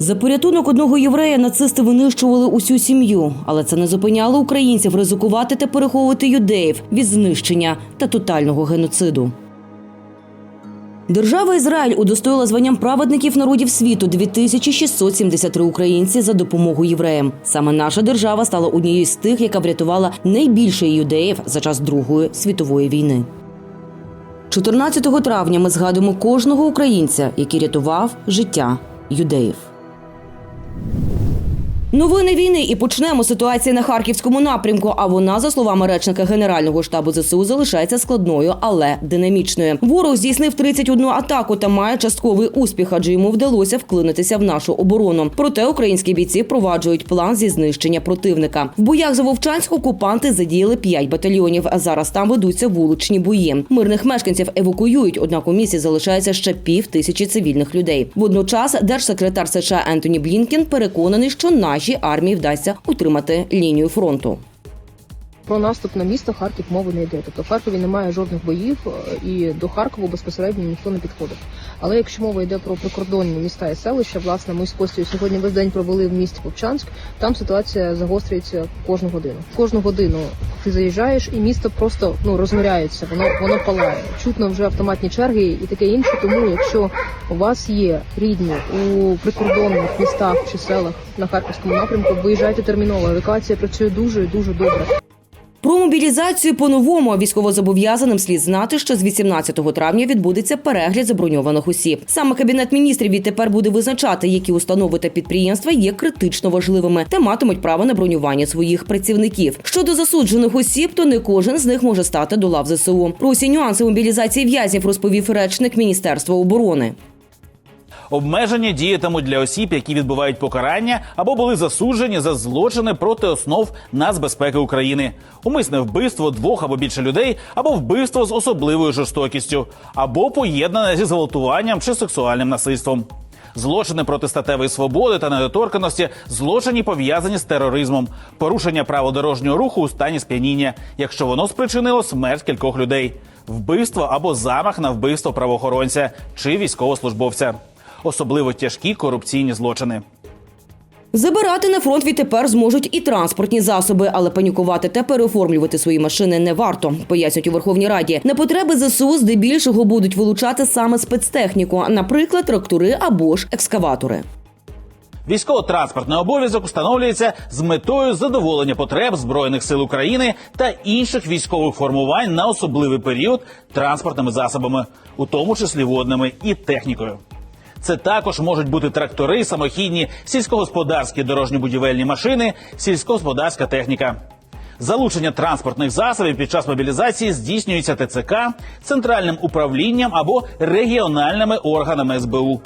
За порятунок одного єврея нацисти винищували усю сім'ю, але це не зупиняло українців ризикувати та переховувати юдеїв від знищення та тотального геноциду. Держава Ізраїль удостоїла званням праведників народів світу 2673 українці за допомогу євреям. Саме наша держава стала однією з тих, яка врятувала найбільше юдеїв за час Другої світової війни. 14 травня ми згадуємо кожного українця, який рятував життя юдеїв. Новини війни і почнемо ситуації на харківському напрямку. А вона, за словами речника Генерального штабу ЗСУ, залишається складною, але динамічною. Ворог здійснив 31 атаку та має частковий успіх, адже йому вдалося вклинитися в нашу оборону. Проте українські бійці впроваджують план зі знищення противника. В боях за Вовчанськ окупанти задіяли 5 батальйонів. А зараз там ведуться вуличні бої. Мирних мешканців евакуюють, однак у місті залишається ще пів тисячі цивільних людей. Водночас держсекретар США Ентоні Блінкен переконаний, що нашій армії вдасться утримати лінію фронту. Про наступ на місто Харків мови не йде. Тобто в Харкові немає жодних боїв, е, і до Харкова безпосередньо ніхто не підходив. Але якщо мова йде про прикордонні міста і селища, власне, ми з Костю сьогодні весь день провели в місті Вовчанськ. Там ситуація загострюється кожну годину. Кожну годину ти заїжджаєш, і місто просто ну розмиряється, воно воно палає. Чутно вже автоматні черги і таке інше. Тому, якщо у вас є рідні у прикордонних містах чи селах на харківському напрямку, виїжджайте терміново. Евакуація працює дуже і дуже добре. Про мобілізацію по-новому військовозобов'язаним слід знати, що з 18 травня відбудеться перегляд заброньованих осіб. Саме кабінет міністрів відтепер буде визначати, які установи та підприємства є критично важливими та матимуть право на бронювання своїх працівників. Щодо засуджених осіб, то не кожен з них може стати до лав ЗСУ. Про усі нюанси мобілізації в'язнів розповів речник Міністерства оборони. Обмеження діятимуть для осіб, які відбувають покарання або були засуджені за злочини проти основ нацбезпеки України, умисне вбивство двох або більше людей, або вбивство з особливою жорстокістю, або поєднане зі зґвалтуванням чи сексуальним насильством. Злочини проти статевої свободи та недоторканості, злочині пов'язані з тероризмом, порушення правил дорожнього руху у стані сп'яніння, якщо воно спричинило смерть кількох людей, вбивство або замах на вбивство правоохоронця чи військовослужбовця, особливо тяжкі корупційні злочини. Забирати на фронт відтепер зможуть і транспортні засоби, але панікувати та переоформлювати свої машини не варто. Пояснюють у Верховній Раді. На потреби ЗСУ здебільшого будуть вилучати саме спецтехніку, наприклад, трактори або ж екскаватори. Військово-транспортний обов'язок встановлюється з метою задоволення потреб збройних сил України та інших військових формувань на особливий період транспортними засобами, у тому числі водними і технікою. Це також можуть бути трактори, самохідні, сільськогосподарські дорожньо-будівельні машини, сільськогосподарська техніка. Залучення транспортних засобів під час мобілізації здійснюється ТЦК, центральним управлінням або регіональними органами СБУ.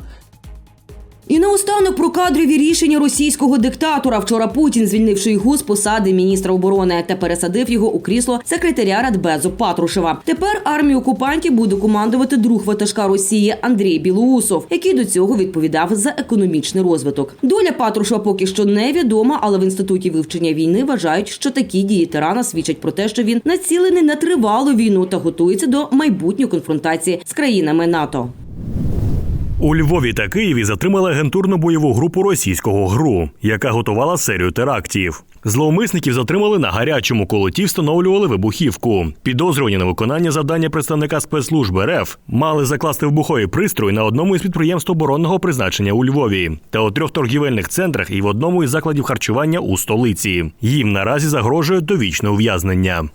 І наостанок про кадрові рішення російського диктатора. Вчора Путін звільнив Шойгу з посади міністра оборони та пересадив його у крісло секретаря Радбезу Патрушева. Тепер армію окупантів буде командувати друг ватажка Росії Андрій Білоусов, який до цього відповідав за економічний розвиток. Доля Патрушева поки що невідома, але в інституті вивчення війни вважають, що такі дії тирана свідчать про те, що він націлений на тривалу війну та готується до майбутньої конфронтації з країнами НАТО. У Львові та Києві затримали агентурну бойову групу російського ГРУ, яка готувала серію терактів. Зловмисників затримали на гарячому колоті, встановлювали вибухівку. Підозрювані на виконання завдання представника спецслужби РФ мали закласти вибуховий пристрой на одному із підприємств оборонного призначення у Львові та у трьох торгівельних центрах і в одному із закладів харчування у столиці. Їм наразі загрожує довічне ув'язнення.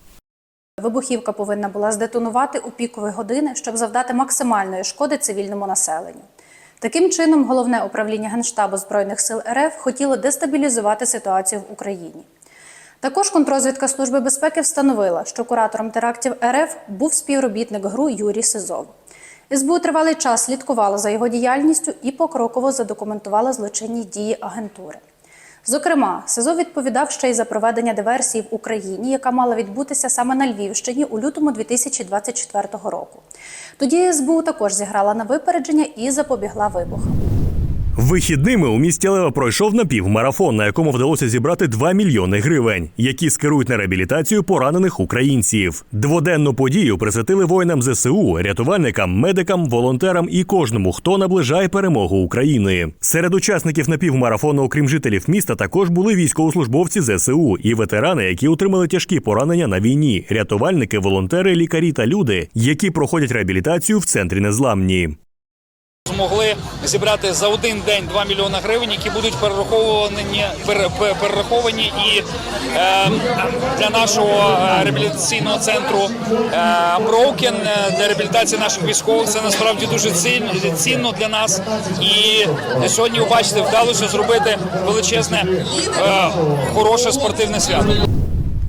Вибухівка повинна була здетонувати у пікові години, щоб завдати максимальної шкоди цивільному населенню. Таким чином, головне управління Генштабу Збройних сил РФ хотіло дестабілізувати ситуацію в Україні. Також контрозвідка Служби безпеки встановила, що куратором терактів РФ був співробітник ГРУ Юрій Сизов. СБУ тривалий час слідкувала за його діяльністю і покроково задокументувала злочинні дії агентури. Зокрема, СИЗО відповідав ще й за проведення диверсії в Україні, яка мала відбутися саме на Львівщині у лютому 2024 року. Тоді СБУ також зіграла на випередження і запобігла вибухам. Вихідними у місті Лева пройшов напівмарафон, на якому вдалося зібрати 2 мільйони гривень, які скерують на реабілітацію поранених українців. Дводенну подію присвятили воїнам ЗСУ, рятувальникам, медикам, волонтерам і кожному, хто наближає перемогу України. Серед учасників напівмарафону, окрім жителів міста, також були військовослужбовці ЗСУ і ветерани, які отримали тяжкі поранення на війні, рятувальники, волонтери, лікарі та люди, які проходять реабілітацію в центрі незламні. Змогли зібрати за один день 2 мільйони гривень, які будуть перераховані пере- пе- перераховані і е, для нашого е, реабілітаційного центру е, е, для реабілітації наших військових. Це насправді дуже цінно для нас. І сьогодні, ви бачите, вдалося зробити величезне, е, хороше спортивне свято.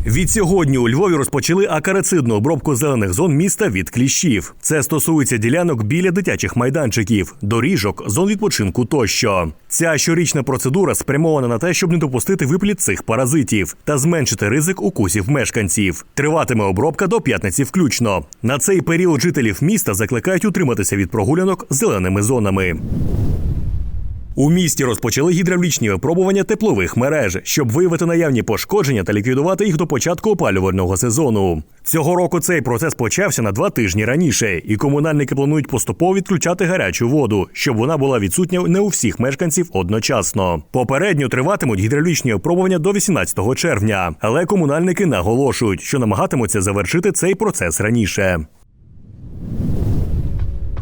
Від сьогодні у Львові розпочали акарицидну обробку зелених зон міста від кліщів. Це стосується ділянок біля дитячих майданчиків, доріжок, зон відпочинку тощо. Ця щорічна процедура спрямована на те, щоб не допустити випліт цих паразитів та зменшити ризик укусів мешканців. Триватиме обробка до п'ятниці включно. На цей період жителів міста закликають утриматися від прогулянок зеленими зонами. У місті розпочали гідравлічні випробування теплових мереж, щоб виявити наявні пошкодження та ліквідувати їх до початку опалювального сезону. Цього року цей процес почався на два тижні раніше, і комунальники планують поступово відключати гарячу воду, щоб вона була відсутня не у всіх мешканців одночасно. Попередньо триватимуть гідравлічні випробування до 18 червня, але комунальники наголошують, що намагатимуться завершити цей процес раніше.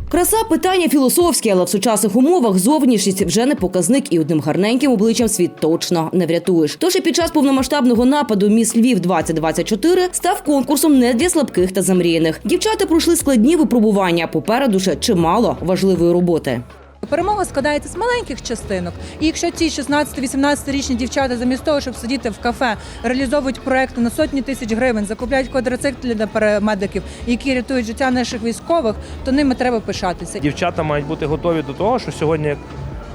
Краса питання філософське, але в сучасних умовах зовнішність вже не показник і одним гарненьким обличчям світ точно не врятуєш. Тож і під час повномасштабного нападу міс Львів 2024 став конкурсом не для слабких та замріяних. Дівчата пройшли складні випробування. Попереду ще чимало важливої роботи. Перемога складається з маленьких частинок. І якщо ці 16-18-річні дівчата замість того, щоб сидіти в кафе, реалізовують проекти на сотні тисяч гривень, закупляють квадроцикли для парамедиків, які рятують життя наших військових, то ними треба пишатися. Дівчата мають бути готові до того, що сьогодні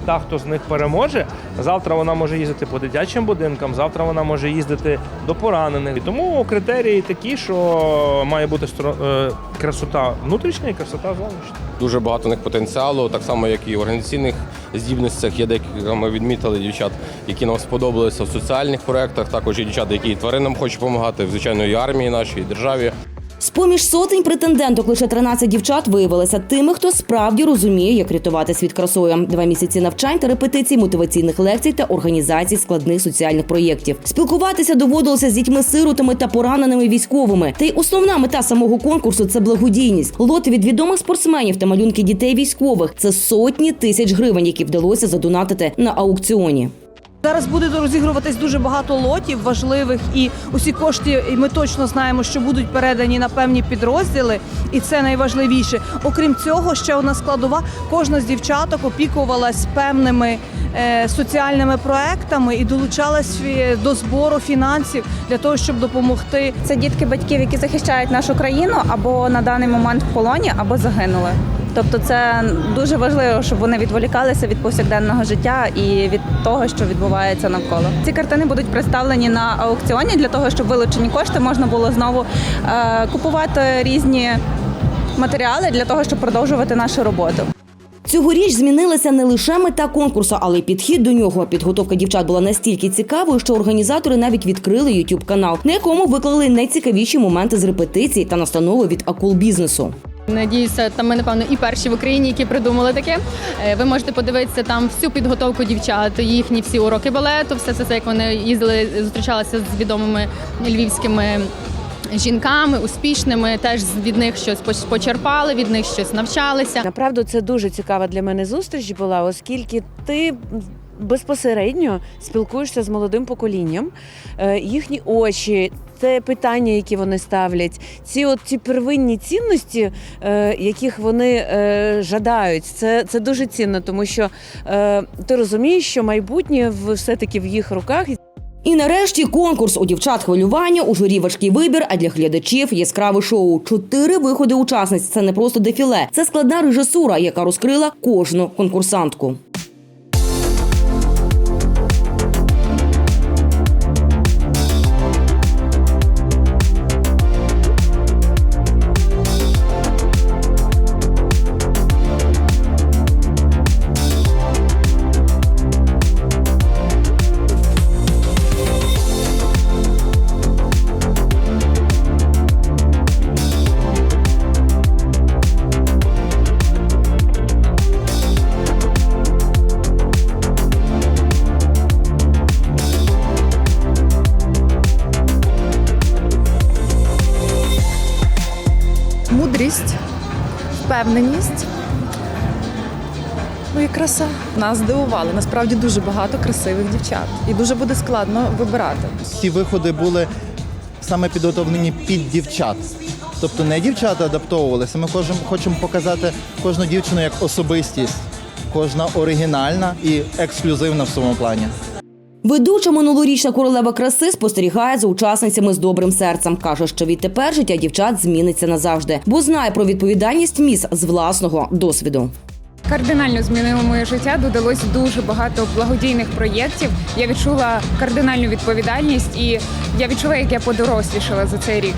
та, хто з них переможе, завтра вона може їздити по дитячим будинкам, завтра вона може їздити до поранених. І тому критерії такі, що має бути стро- е, красота внутрішня і красота зовнішня. Дуже багато них потенціалу, так само як і в організаційних здібностях. Є декілька ми відмітили дівчат, які нам сподобалися в соціальних проєктах. Також є дівчата, які тваринам хочуть допомагати, звичайно, і армії нашій, і державі. З-поміж сотень претенденток лише 13 дівчат виявилися тими, хто справді розуміє, як рятувати світ красою. Два місяці навчань та репетицій, мотиваційних лекцій та організацій складних соціальних проєктів. Спілкуватися доводилося з дітьми сиротами та пораненими військовими. Та й основна мета самого конкурсу це благодійність. Лоти від відомих спортсменів та малюнки дітей військових це сотні тисяч гривень, які вдалося задонатити на аукціоні. Зараз буде розігруватись дуже багато лотів важливих, і усі кошти, і ми точно знаємо, що будуть передані на певні підрозділи, і це найважливіше. Окрім цього, ще одна складова. Кожна з дівчаток опікувалась певними е, соціальними проектами і долучалась до збору фінансів для того, щоб допомогти Це дітки батьків, які захищають нашу країну або на даний момент в полоні, або загинули. Тобто це дуже важливо, щоб вони відволікалися від повсякденного життя і від того, що відбувається навколо. Ці картини будуть представлені на аукціоні для того, щоб вилучені кошти можна було знову е, купувати різні матеріали для того, щоб продовжувати нашу роботу. Цьогоріч змінилася не лише мета конкурсу, але й підхід до нього. Підготовка дівчат була настільки цікавою, що організатори навіть відкрили youtube канал, на якому виклали найцікавіші моменти з репетицій та настанови від акул бізнесу. Надіюся, там ми напевно і перші в Україні, які придумали таке. Е, Ви можете подивитися там всю підготовку дівчат, їхні всі уроки балету, все це, як вони їздили, зустрічалися з відомими львівськими. Жінками успішними теж від них щось почерпали, від них щось навчалися. Направду це дуже цікава для мене зустріч була, оскільки ти безпосередньо спілкуєшся з молодим поколінням, Е, їхні очі. Те питання, які вони ставлять, ці от ті первинні цінності, е, яких вони е, жадають, це, це дуже цінно, тому що е, ти розумієш, що майбутнє в- все-таки в їх руках. І нарешті конкурс у дівчат хвилювання, у журі важкий вибір, а для глядачів яскраве шоу. Чотири виходи учасниць. Це не просто дефіле, це складна режисура, яка розкрила кожну конкурсантку. Впевненість. Ну і краса. Нас здивували. Насправді дуже багато красивих дівчат. І дуже буде складно вибирати. Ці виходи були саме підготовлені під дівчат. Тобто не дівчата адаптовувалися. Ми хочемо показати кожну дівчину як особистість, кожна оригінальна і ексклюзивна в своєму плані. Ведуча минулорічна королева краси спостерігає за учасницями з добрим серцем. каже, що відтепер життя дівчат зміниться назавжди, бо знає про відповідальність міс з власного досвіду. Кардинально змінило моє життя. Додалось дуже багато благодійних проєктів. Я відчула кардинальну відповідальність, і я відчула, як я подорослішала за цей рік.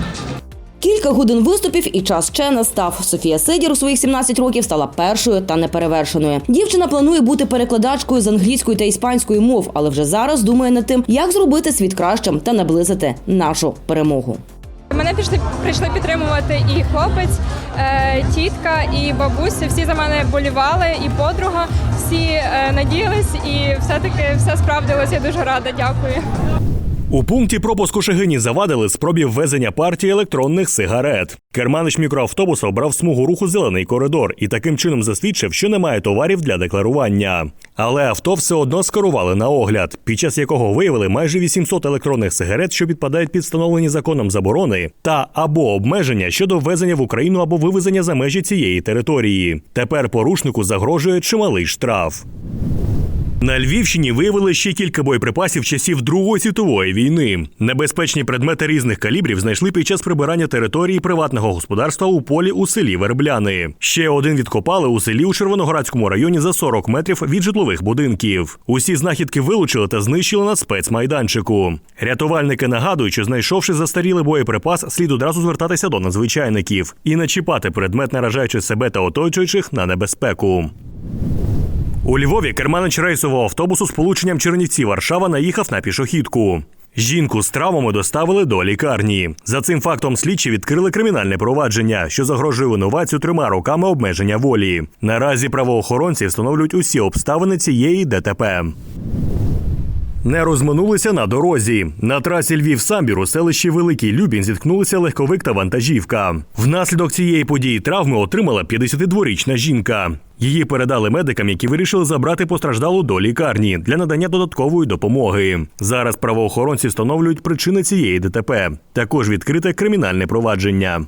Кілька годин виступів і час ще настав. Софія Сидір у своїх 17 років стала першою та неперевершеною. Дівчина планує бути перекладачкою з англійської та іспанської мов, але вже зараз думає над тим, як зробити світ кращим та наблизити нашу перемогу. Мене пішли прийшли підтримувати і хлопець, е, тітка, і бабуся. Всі за мене болівали, і подруга. Всі е, надіялись, і все-таки все справдилось. Я дуже рада. Дякую. У пункті пропуску Шегині завадили спробі ввезення партії електронних сигарет. Керманич мікроавтобуса обрав смугу руху зелений коридор і таким чином засвідчив, що немає товарів для декларування. Але авто все одно скерували на огляд, під час якого виявили майже 800 електронних сигарет, що підпадають під встановлені законом заборони, та або обмеження щодо ввезення в Україну або вивезення за межі цієї території. Тепер порушнику загрожує чималий штраф. На Львівщині виявили ще кілька боєприпасів часів Другої світової війни. Небезпечні предмети різних калібрів знайшли під час прибирання території приватного господарства у полі у селі Вербляни. Ще один відкопали у селі у Червоноградському районі за 40 метрів від житлових будинків. Усі знахідки вилучили та знищили на спецмайданчику. Рятувальники нагадують, що знайшовши застарілий боєприпас, слід одразу звертатися до надзвичайників і не чіпати предмет, наражаючи себе та оточуючих на небезпеку. У Львові керманич рейсового автобусу з полученням Чернівці Варшава наїхав на пішохідку. Жінку з травмами доставили до лікарні. За цим фактом слідчі відкрили кримінальне провадження, що загрожує винуватцю трьома роками обмеження волі. Наразі правоохоронці встановлюють усі обставини цієї ДТП. Не розминулися на дорозі. На трасі Львів самбір у селищі Великий Любін зіткнулися легковик та вантажівка. Внаслідок цієї події травми отримала 52-річна жінка. Її передали медикам, які вирішили забрати постраждалу до лікарні для надання додаткової допомоги. Зараз правоохоронці встановлюють причини цієї ДТП. Також відкрите кримінальне провадження.